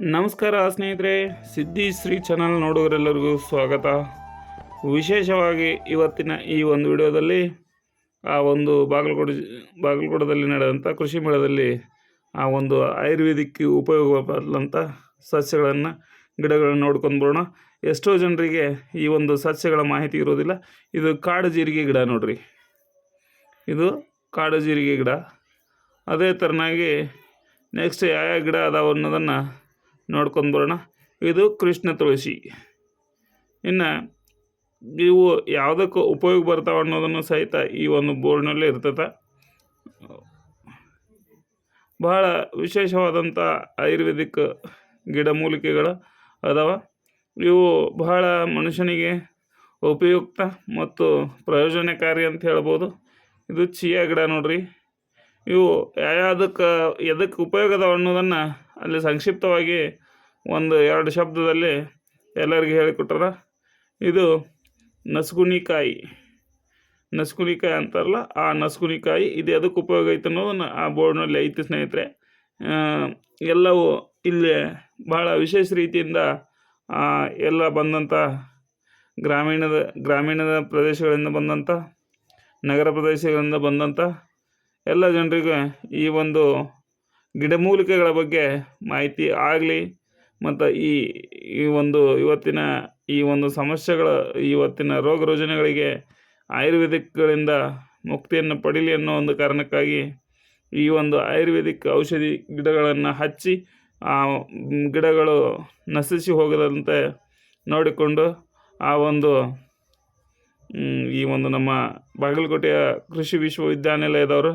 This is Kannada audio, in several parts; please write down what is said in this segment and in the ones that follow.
ನಮಸ್ಕಾರ ಸ್ನೇಹಿತರೆ, ಸಿದ್ಧಿ ಶ್ರೀ ಚಾನಲ್ ನೋಡುವರೆಲ್ಲರಿಗೂ ಸ್ವಾಗತ. ವಿಶೇಷವಾಗಿ ಇವತ್ತಿನ ಈ ಒಂದು ವಿಡಿಯೋದಲ್ಲಿ, ಆ ಒಂದು ಬಾಗಲಕೋಟೆ ಬಾಗಲಕೋಟದಲ್ಲಿ ನಡೆದಂಥ ಕೃಷಿ ಮೇಳದಲ್ಲಿ ಆ ಒಂದು ಆಯುರ್ವೇದಿಕ್ ಉಪಯೋಗವಾದಂಥ ಸಸ್ಯಗಳನ್ನು, ಗಿಡಗಳನ್ನು ನೋಡ್ಕೊಂಡು ಬರೋಣ. ಎಷ್ಟೋ ಜನರಿಗೆ ಈ ಒಂದು ಸಸ್ಯಗಳ ಮಾಹಿತಿ ಇರೋದಿಲ್ಲ. ಇದು ಕಾಡು ಜೀರಿಗೆ ಗಿಡ ನೋಡ್ರಿ. ಇದು ಕಾಡು ಜೀರಿಗೆ ಗಿಡ. ಅದೇ ಥರನಾಗಿ ನೆಕ್ಸ್ಟ್ ಯಾವ ಗಿಡ ಅದಾವ ಅನ್ನೋದನ್ನು ನೋಡ್ಕೊಂಡು ಬರೋಣ. ಇದು ಕೃಷ್ಣ ತುಳಸಿ. ಇನ್ನು ಇವು ಯಾವುದಕ್ಕೆ ಉಪಯೋಗ ಬರ್ತಾವೆ ಅನ್ನೋದನ್ನು ಸಹಿತ ಈ ಒಂದು ಬೋರ್ಡ್ನಲ್ಲೇ ಇರ್ತದೆ. ಬಹಳ ವಿಶೇಷವಾದಂಥ ಆಯುರ್ವೇದಿಕ್ ಗಿಡಮೂಲಿಕೆಗಳು ಅದಾವ. ಇವು ಬಹಳ ಮನುಷ್ಯನಿಗೆ ಉಪಯುಕ್ತ ಮತ್ತು ಪ್ರಯೋಜನಕಾರಿ ಅಂತ ಹೇಳ್ಬೋದು. ಇದು ಚಿಯಾ ಗಿಡ ನೋಡ್ರಿ. ಇವು ಯಾವ್ಯಾವುದಕ್ಕೆ ಎದಕ್ಕೆ ಉಪಯೋಗ ಅದಾವ ಅನ್ನೋದನ್ನು ಅಲ್ಲಿ ಸಂಕ್ಷಿಪ್ತವಾಗಿ ಒಂದು ಎರಡು ಶಬ್ದದಲ್ಲಿ ಎಲ್ಲರಿಗೂ ಹೇಳಿಕೊಟ್ಟಾರ ಇದು ನಸ್ಗುನಿಕಾಯಿ ನಸ್ಗುನಿಕಾಯಿ ಅಂತಾರಲ್ಲ, ಆ ನಸ್ಗುನಿಕಾಯಿ ಇದು ಎದಕ್ಕೆ ಉಪಯೋಗ ಐತೆ ಅನ್ನೋದನ್ನು ಆ ಬೋರ್ಡ್ನಲ್ಲಿ ಐತಿ ಸ್ನೇಹಿತರೆ. ಎಲ್ಲವೂ ಇಲ್ಲಿ ಬಹಳ ವಿಶೇಷ ರೀತಿಯಿಂದ ಎಲ್ಲ ಬಂದಂಥ ಗ್ರಾಮೀಣದ ಗ್ರಾಮೀಣದ ಪ್ರದೇಶಗಳಿಂದ ಬಂದಂಥ ನಗರ ಪ್ರದೇಶಗಳಿಂದ ಬಂದಂಥ ಎಲ್ಲ ಜನರಿಗೆ ಈ ಒಂದು ಗಿಡಮೂಲಿಕೆಗಳ ಬಗ್ಗೆ ಮಾಹಿತಿ ಆಗಲಿ. ಮತ್ತು ಈ ಈ ಒಂದು ಇವತ್ತಿನ, ಈ ಒಂದು ಸಮಸ್ಯೆಗಳ ಇವತ್ತಿನ ರೋಗ ರುಜಿನಗಳಿಗೆ ಆಯುರ್ವೇದಿಕ್ಗಳಿಂದ ಮುಕ್ತಿಯನ್ನು ಪಡೀಲಿ ಅನ್ನೋ ಒಂದು ಕಾರಣಕ್ಕಾಗಿ ಈ ಒಂದು ಆಯುರ್ವೇದಿಕ್ ಔಷಧಿ ಗಿಡಗಳನ್ನು ಹಚ್ಚಿ, ಆ ಗಿಡಗಳು ನಶಿಸಿ ಹೋಗದಂತೆ ನೋಡಿಕೊಂಡು ಆ ಒಂದು ಈ ಒಂದು ನಮ್ಮ ಬಾಗಲಕೋಟೆಯ ಕೃಷಿ ವಿಶ್ವವಿದ್ಯಾನಿಲಯದವರು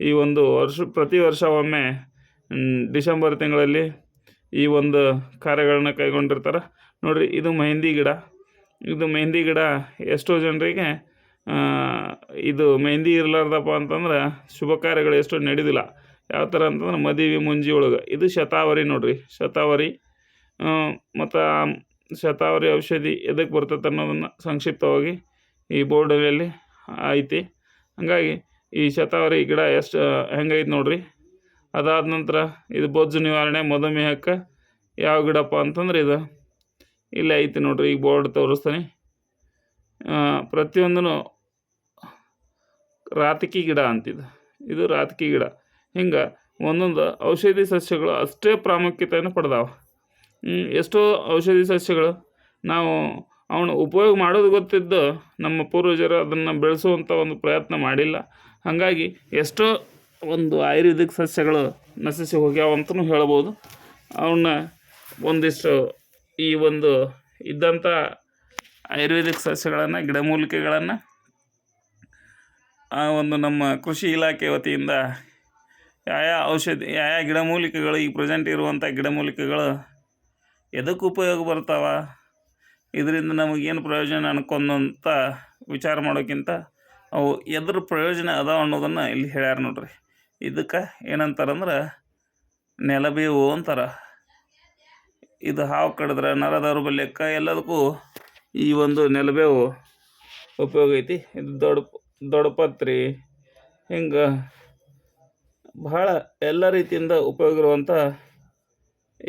ಈ ಒಂದು ವರ್ಷ, ಪ್ರತಿ ವರ್ಷ ಒಮ್ಮೆ ಡಿಸೆಂಬರ್ ತಿಂಗಳಲ್ಲಿ ಈ ಒಂದು ಕಾರ್ಯಗಳನ್ನ ಕೈಗೊಂಡಿರ್ತಾರೆ. ನೋಡಿರಿ, ಇದು ಮೆಹಂದಿ ಗಿಡ. ಇದು ಮೆಹಂದಿ ಗಿಡ ಎಷ್ಟೋ ಜನರಿಗೆ ಇದು ಮೆಹಂದಿ ಇರಲಾರ್ದಪ್ಪ ಅಂತಂದ್ರೆ ಶುಭ ಕಾರ್ಯಗಳು ಎಷ್ಟೋ ನಡೆದಿಲ್ಲ. ಯಾವ ಥರ ಅಂತಂದ್ರೆ ಮದುವೆ ಮುಂಜಿ ಒಳಗೆ. ಇದು ಶತಾವರಿ ನೋಡ್ರಿ, ಶತಾವರಿ. ಮತ್ತು ಶತಾವರಿ ಔಷಧಿ ಎದಕ್ಕೆ ಬರ್ತೈತೆ ಅನ್ನೋದನ್ನು ಸಂಕ್ಷಿಪ್ತವಾಗಿ ಈ ಬೋರ್ಡಲ್ಲಿ ಐತಿ. ಹಾಗಾಗಿ ಈ ಶತಾವರಿ ಗಿಡ ಎಷ್ಟು ಹೆಂಗೈತೆ ನೋಡ್ರಿ. ಅದಾದ ನಂತರ ಇದು ಬೊಜ್ಜು ನಿವಾರಣೆ ಮಧುಮೇಹಕ್ಕೆ ಯಾವ ಗಿಡಪ್ಪ ಅಂತಂದ್ರೆ ಇದು. ಇಲ್ಲೇ ಐತಿ ನೋಡ್ರಿ, ಈಗ ಬೋರ್ಡ್ ತೋರಿಸ್ತಾನೆ. ಪ್ರತಿಯೊಂದೂ ರಾತಕಿ ಗಿಡ ಅಂತಿದೆ. ಇದು ರಾತಕಿ ಗಿಡ. ಹಿಂಗೆ ಒಂದೊಂದು ಔಷಧಿ ಸಸ್ಯಗಳು ಅಷ್ಟೇ ಪ್ರಾಮುಖ್ಯತೆಯನ್ನು ಪಡೆದಾವ. ಎಷ್ಟೋ ಔಷಧಿ ಸಸ್ಯಗಳು ನಾವು ಅವನು ಉಪಯೋಗ ಮಾಡೋದು ಗೊತ್ತಿದ್ದು ನಮ್ಮ ಪೂರ್ವಜರು ಅದನ್ನು ಬೆಳೆಸುವಂಥ ಒಂದು ಪ್ರಯತ್ನ ಮಾಡಿಲ್ಲ. ಹಾಗಾಗಿ ಎಷ್ಟೋ ಒಂದು ಆಯುರ್ವೇದಿಕ್ ಸಸ್ಯಗಳು ನಶಿಸಿ ಹೋಗ್ಯಾವ ಅಂತಲೂ ಹೇಳ್ಬೋದು. ಅವನ್ನ ಒಂದಿಷ್ಟು ಈ ಒಂದು ಇದ್ದಂಥ ಆಯುರ್ವೇದಿಕ್ ಸಸ್ಯಗಳನ್ನು, ಗಿಡಮೂಲಿಕೆಗಳನ್ನು, ಆ ಒಂದು ನಮ್ಮ ಕೃಷಿ ಇಲಾಖೆ ವತಿಯಿಂದ ಯಾವ ಔಷಧಿ, ಯಾವ ಗಿಡಮೂಲಿಕೆಗಳು ಈ ಪ್ರೆಸೆಂಟ್ ಇರುವಂಥ ಗಿಡಮೂಲಿಕೆಗಳು ಎದಕ್ಕೆ ಉಪಯೋಗ ಬರ್ತಾವ? ಇದರಿಂದ ನಮಗೇನು ಪ್ರಯೋಜನ ಅನ್ಕೊಂಡಂತ ವಿಚಾರ ಮಾಡೋಕ್ಕಿಂತ ಅವು ಎದ್ರ ಪ್ರಯೋಜನ ಅದಾವ ಅನ್ನೋದನ್ನು ಇಲ್ಲಿ ಹೇಳ್ಯಾರ ನೋಡ್ರಿ. ಇದಕ್ಕೆ ಏನಂತಾರಂದ್ರೆ ನೆಲಬೇವು ಅಂತಾರ. ಇದು ಹಾವು ಕಡಿದ್ರೆ ನರದೌರ್ಬಲ್ಯಕ್ಕ ಎಲ್ಲದಕ್ಕೂ ಈ ಒಂದು ನೆಲಬೇವು ಉಪಯೋಗ ಐತಿ. ಇದು ದೊಡ್ಡ ದೊಡ್ಡಪತ್ರಿ ಹಿಂಗೆ ಬಹಳ ಎಲ್ಲ ರೀತಿಯಿಂದ ಉಪಯೋಗ ಇರುವಂಥ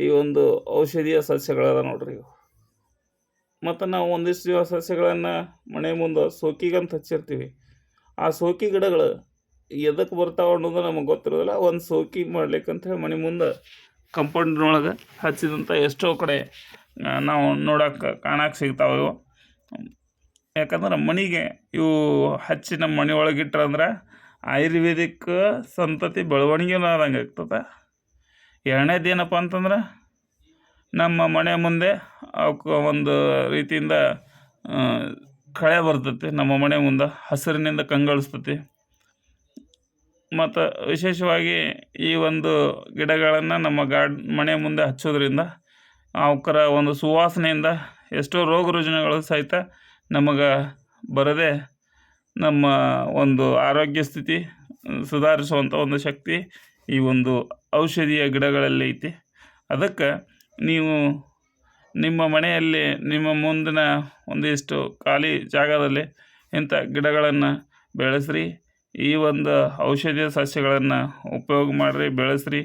ಈ ಒಂದು ಔಷಧೀಯ ಸಸ್ಯಗಳದ ನೋಡ್ರಿ ಇವು. ಮತ್ತು ನಾವು ಒಂದಿಷ್ಟು ಸಸ್ಯಗಳನ್ನು ಮನೆ ಮುಂದೆ ಸೋಕಿಗಂತ ಹಚ್ಚಿರ್ತೀವಿ. ಆ ಸೋಕಿ ಗಿಡಗಳು ಎದಕ್ಕೆ ಬರ್ತಾವ ಅನ್ನೋದು ನಮಗೆ ಗೊತ್ತಿರೋದಿಲ್ಲ. ಒಂದು ಸೋಕಿ ಮಾಡ್ಲಿಕ್ಕಂತ ಹೇಳಿ ಮನೆ ಮುಂದೆ ಕಂಪೌಂಡ್ನೊಳಗೆ ಹಚ್ಚಿದಂಥ ಎಷ್ಟೋ ಕಡೆ ನಾವು ನೋಡೋಕೆ ಕಾಣಕ್ಕೆ ಸಿಗ್ತಾವೆ ಇವು. ಯಾಕಂದ್ರೆ ಮನೆಗೆ ಇವು ಹಚ್ಚಿ ನಮ್ಮ ಮನೆ ಒಳಗಿಟ್ರಂದ್ರೆ ಆಯುರ್ವೇದಿಕ್ ಸಂತತಿ ಬೆಳವಣಿಗೆನೂ ಆದಂಗೆ ಆಗ್ತದೆ. ಎರಡನೇದು ಏನಪ್ಪ ಅಂತಂದ್ರೆ ನಮ್ಮ ಮನೆ ಮುಂದೆ ಅವಕ್ಕೆ ಒಂದು ರೀತಿಯಿಂದ ಕಳೆ ಬರ್ತೈತಿ. ನಮ್ಮ ಮನೆ ಮುಂದೆ ಹಸಿರಿನಿಂದ ಕಂಗೊಳಿಸ್ತೈತಿ. ಮತ್ತು ವಿಶೇಷವಾಗಿ ಈ ಒಂದು ಗಿಡಗಳನ್ನು ನಮ್ಮ ಗಾರ್ಡ್ ಮನೆ ಮುಂದೆ ಹಚ್ಚೋದ್ರಿಂದ ಅವಕ್ಕರ ಒಂದು ಸುವಾಸನೆಯಿಂದ ಎಷ್ಟೋ ರೋಗ ರುಜಿನಗಳು ಸಹಿತ ನಮಗೆ ಬರದೆ ನಮ್ಮ ಒಂದು ಆರೋಗ್ಯ ಸ್ಥಿತಿ ಸುಧಾರಿಸುವಂಥ ಒಂದು ಶಕ್ತಿ ಈ ಒಂದು ಔಷಧೀಯ ಗಿಡಗಳಲ್ಲಿ ಐತಿ. ಅದಕ್ಕೆ ನೀವು ನಿಮ್ಮ ಮನೆಯಲ್ಲಿ ನಿಮ್ಮ ಮುಂದಿನ ಒಂದಿಷ್ಟು ಖಾಲಿ ಜಾಗದಲ್ಲಿ ಇಂಥ ಗಿಡಗಳನ್ನು ಬೆಳೆಸ್ರಿ. ಈ ಒಂದು ಔಷಧೀಯ ಸಸ್ಯಗಳನ್ನು ಉಪಯೋಗ ಮಾಡಿರಿ, ಬೆಳೆಸ್ರಿ.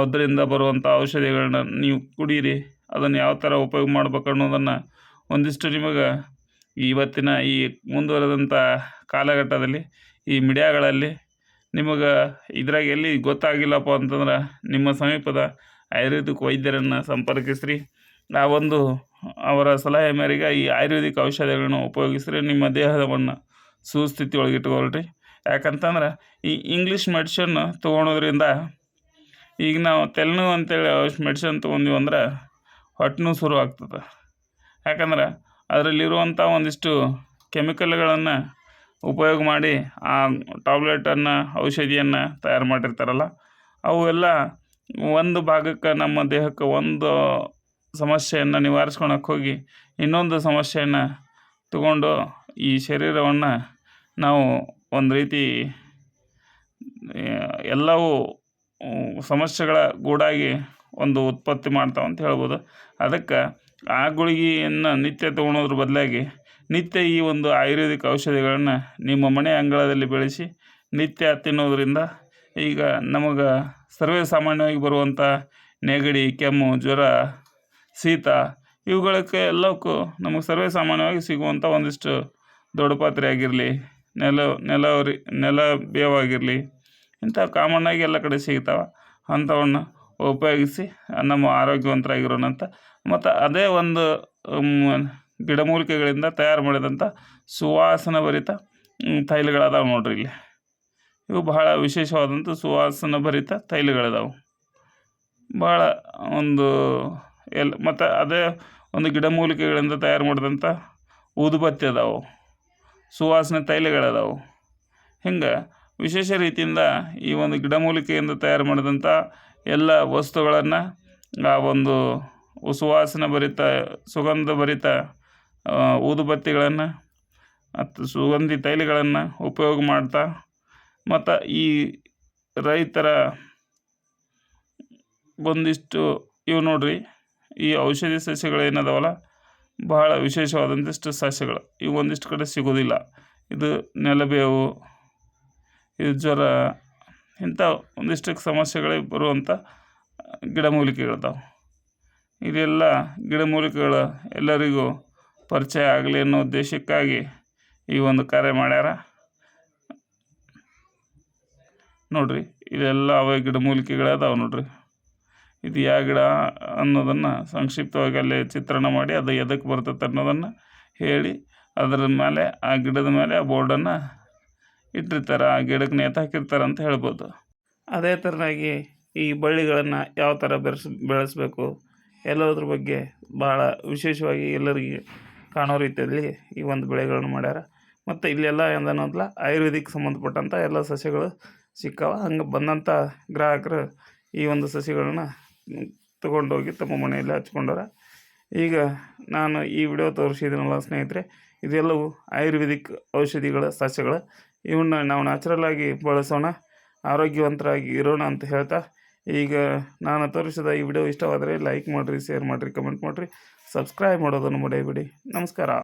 ಅದರಿಂದ ಬರುವಂಥ ಔಷಧಿಗಳನ್ನ ನೀವು ಕುಡೀರಿ. ಅದನ್ನು ಯಾವ ಥರ ಉಪಯೋಗ ಮಾಡ್ಬೇಕು ಅನ್ನೋದನ್ನು ಒಂದಿಷ್ಟು ನಿಮಗೆ ಇವತ್ತಿನ ಈ ಮುಂದುವರೆದಂಥ ಕಾಲಘಟ್ಟದಲ್ಲಿ, ಈ ಮೀಡಿಯಾಗಳಲ್ಲಿ ನಿಮಗೆ ಇದ್ರಾಗ ಎಲ್ಲಿ ಗೊತ್ತಾಗಿಲ್ಲಪ್ಪ ಅಂತಂದ್ರೆ ನಿಮ್ಮ ಸಮೀಪದ ಆಯುರ್ವೇದಿಕ್ ವೈದ್ಯರನ್ನು ಸಂಪರ್ಕಿಸ್ರಿ. ಆ ಒಂದು ಅವರ ಸಲಹೆ ಮೇರೆಗೆ ಈ ಆಯುರ್ವೇದಿಕ್ ಔಷಧಿಗಳನ್ನು ಉಪಯೋಗಿಸ್ರಿ. ನಿಮ್ಮ ದೇಹವನ್ನು ಸುಸ್ಥಿತಿ ಒಳಗೆ ಇಟ್ಕೊಳ್ರಿ ಯಾಕಂತಂದ್ರೆ ಈ ಇಂಗ್ಲೀಷ್ ಮೆಡಿಷನ್ ತೊಗೊಳೋದ್ರಿಂದ ಈಗ ನಾವು ತೆಲ್ನೋವು ಅಂತೇಳಿ ಮೆಡಿಷನ್ ತೊಗೊಂಡಿವಿ ಅಂದ್ರೆ ಹೊಟ್ಟೆನು ಶುರು ಆಗ್ತದೆ. ಯಾಕಂದ್ರೆ ಅದರಲ್ಲಿರುವಂಥ ಒಂದಿಷ್ಟು ಕೆಮಿಕಲ್ಗಳನ್ನು ಉಪಯೋಗ ಮಾಡಿ ಆ ಟಾಬ್ಲೆಟನ್ನು ಔಷಧಿಯನ್ನು ತಯಾರು ಮಾಡಿರ್ತಾರಲ್ಲ, ಅವೆಲ್ಲ ಒಂದು ಭಾಗಕ್ಕೆ ನಮ್ಮ ದೇಹಕ್ಕೆ ಒಂದು ಸಮಸ್ಯೆಯನ್ನು ನಿವಾರಿಸ್ಕೊಳಕ್ಕೆ ಹೋಗಿ ಇನ್ನೊಂದು ಸಮಸ್ಯೆಯನ್ನು ತಗೊಂಡು ಈ ಶರೀರವನ್ನು ನಾವು ಒಂದು ರೀತಿ ಎಲ್ಲವೂ ಸಮಸ್ಯೆಗಳ ಗೂಡಾಗಿ ಒಂದು ಉತ್ಪತ್ತಿ ಮಾಡ್ತಾವೆ ಅಂತ ಹೇಳ್ಬೋದು. ಅದಕ್ಕೆ ಆ ಗುಳಿಗೆಯನ್ನು ನಿತ್ಯ ತೊಗೊಳೋದ್ರ ಬದಲಾಗಿ ನಿತ್ಯ ಈ ಒಂದು ಆಯುರ್ವೇದಿಕ್ ಔಷಧಿಗಳನ್ನು ನಿಮ್ಮ ಮನೆ ಅಂಗಳದಲ್ಲಿ ಬೆಳೆಸಿ ನಿತ್ಯ ತಿನ್ನೋದರಿಂದ ಈಗ ನಮಗೆ ಸರ್ವೇ ಸಾಮಾನ್ಯವಾಗಿ ಬರುವಂಥ ನೆಗಡಿ, ಕೆಮ್ಮು, ಜ್ವರ, ಶೀತ ಇವುಗಳಕ್ಕೆ ಎಲ್ಲಕ್ಕೂ ನಮಗೆ ಸರ್ವೇ ಸಾಮಾನ್ಯವಾಗಿ ಸಿಗುವಂಥ ಒಂದಿಷ್ಟು ದೊಡ್ಡ ಪಾತ್ರೆ ಆಗಿರಲಿ ನೆಲ ನೆಲವರಿ ನೆಲ ಬೇವಾಗಿರಲಿ, ಇಂಥ ಕಾಮನ್ನಾಗಿ ಎಲ್ಲ ಕಡೆ ಸಿಗ್ತಾವೆ. ಅಂಥವನ್ನು ಉಪಯೋಗಿಸಿ ನಮ್ಮ ಆರೋಗ್ಯವಂತರಾಗಿರೋಣಂಥ ಮತ್ತು ಅದೇ ಒಂದು ಗಿಡಮೂಲಿಕೆಗಳಿಂದ ತಯಾರು ಮಾಡಿದಂಥ ಸುವಾಸನ ಭರಿತ ತೈಲಗಳದಾವೆ ನೋಡ್ರಿ ಇಲ್ಲಿ. ಇವು ಬಹಳ ವಿಶೇಷವಾದಂಥ ಸುವಾಸನ ಭರಿತ ತೈಲಗಳಿದಾವೆ. ಭಾಳ ಒಂದು ಎಲ್, ಮತ್ತು ಅದೇ ಒಂದು ಗಿಡಮೂಲಿಕೆಗಳಿಂದ ತಯಾರು ಮಾಡಿದಂಥ ಊದುಬತ್ತಿ ಅದಾವೆ. ಸುವಾಸನೆ ತೈಲಗಳದಾವು. ಹಿಂಗೆ ವಿಶೇಷ ರೀತಿಯಿಂದ ಈ ಒಂದು ಗಿಡಮೂಲಿಕೆಯಿಂದ ತಯಾರು ಮಾಡಿದಂಥ ಎಲ್ಲ ವಸ್ತುಗಳನ್ನು ಆ ಒಂದು ಸುವಾಸನೆ ಭರಿತ, ಸುಗಂಧ ಭರಿತ ಊದುಬತ್ತಿಗಳನ್ನು ಮತ್ತು ಸುಗಂಧಿ ತೈಲಗಳನ್ನು ಉಪಯೋಗ ಮಾಡ್ತಾ ಮತ್ತು ಈ ರೈತರ ಒಂದಿಷ್ಟು ಇವು ನೋಡ್ರಿ ಈ ಔಷಧಿ ಸಸ್ಯಗಳು ಏನದಾವಲ್ಲ ಬಹಳ ವಿಶೇಷವಾದಂತಿಷ್ಟು ಸಸ್ಯಗಳು. ಇವು ಒಂದಿಷ್ಟು ಕಡೆ ಸಿಗೋದಿಲ್ಲ ಇದು ನೆಲಬೇವು, ಇದು ಜ್ವರ ಇಂಥ ಒಂದಿಷ್ಟು ಸಮಸ್ಯೆಗಳಿಗೆ ಬರುವಂಥ ಗಿಡಮೂಲಿಕೆಗಳಿದಾವೆ. ಇದೆಲ್ಲ ಗಿಡಮೂಲಿಕೆಗಳು ಎಲ್ಲರಿಗೂ ಪರಿಚಯ ಆಗಲಿ ಅನ್ನೋ ಉದ್ದೇಶಕ್ಕಾಗಿ ಈ ಒಂದು ಕಾರ್ಯ ಮಾಡ್ಯಾರ. ನೋಡ್ರಿ ಇದೆಲ್ಲ ಅವೇ ಗಿಡಮೂಲಿಕೆಗಳೇ ನೋಡ್ರಿ ನೋಡಿರಿ. ಇದು ಯಾವ ಗಿಡ ಅನ್ನೋದನ್ನು ಸಂಕ್ಷಿಪ್ತವಾಗಿ ಅಲ್ಲಿ ಚಿತ್ರಣ ಮಾಡಿ ಅದು ಎದಕ್ಕೆ ಬರ್ತೈತೆ ಅನ್ನೋದನ್ನು ಹೇಳಿ ಅದರ ಮೇಲೆ ಆ ಗಿಡದ ಮೇಲೆ ಆ ಬೋರ್ಡನ್ನು ಇಟ್ಟಿರ್ತಾರೆ, ಆ ಗಿಡಕ್ಕೆ ನೇತು ಹಾಕಿರ್ತಾರೆ ಅಂತ ಹೇಳ್ಬೋದು. ಅದೇ ಥರನಾಗಿ ಈ ಬಳ್ಳಿಗಳನ್ನು ಯಾವ ಥರ ಬೆರೆಸ್, ಬೆಳೆಸಬೇಕು ಎಲ್ಲದ್ರ ಬಗ್ಗೆ ಭಾಳ ವಿಶೇಷವಾಗಿ ಎಲ್ಲರಿಗೆ ಕಾಣೋ ರೀತಿಯಲ್ಲಿ ಈ ಒಂದು ಬೆಳೆಗಳನ್ನು ಮಾಡ್ಯಾರ. ಮತ್ತು ಇಲ್ಲೆಲ್ಲ ಎಂದನೋದ್ಲ ಆಯುರ್ವೇದಿಕ್ ಸಂಬಂಧಪಟ್ಟಂಥ ಎಲ್ಲ ಸಸ್ಯಗಳು ಸಿಕ್ಕಾವ. ಹಂಗೆ ಬಂದಂಥ ಗ್ರಾಹಕರು ಈ ಒಂದು ಸಸಿಗಳನ್ನ ತಗೊಂಡೋಗಿ ತಮ್ಮ ಮನೆಯಲ್ಲಿ ಹಚ್ಕೊಂಡಾರ ಈಗ ನಾನು ಈ ವಿಡಿಯೋ ತೋರಿಸಿದ್ದೀನಲ್ಲ ಸ್ನೇಹಿತರೆ, ಇದೆಲ್ಲವೂ ಆಯುರ್ವೇದಿಕ್ ಔಷಧಿಗಳ ಸಸ್ಯಗಳು. ಇವನ್ನ ನಾವು ನ್ಯಾಚುರಲ್ ಆಗಿ ಬಳಸೋಣ, ಆರೋಗ್ಯವಂತರಾಗಿ ಇರೋಣ ಅಂತ ಹೇಳ್ತಾ. ಈಗ ನಾನು ತೋರಿಸಿದ ಈ ವಿಡಿಯೋ ಇಷ್ಟವಾದರೆ ಲೈಕ್ ಮಾಡಿರಿ ಶೇರ್ ಮಾಡಿರಿ ಕಮೆಂಟ್ ಮಾಡಿರಿ. ಸಬ್ಸ್ಕ್ರೈಬ್ ಮಾಡೋದನ್ನು ಮರೆಯಬೇಡಿ. ನಮಸ್ಕಾರ.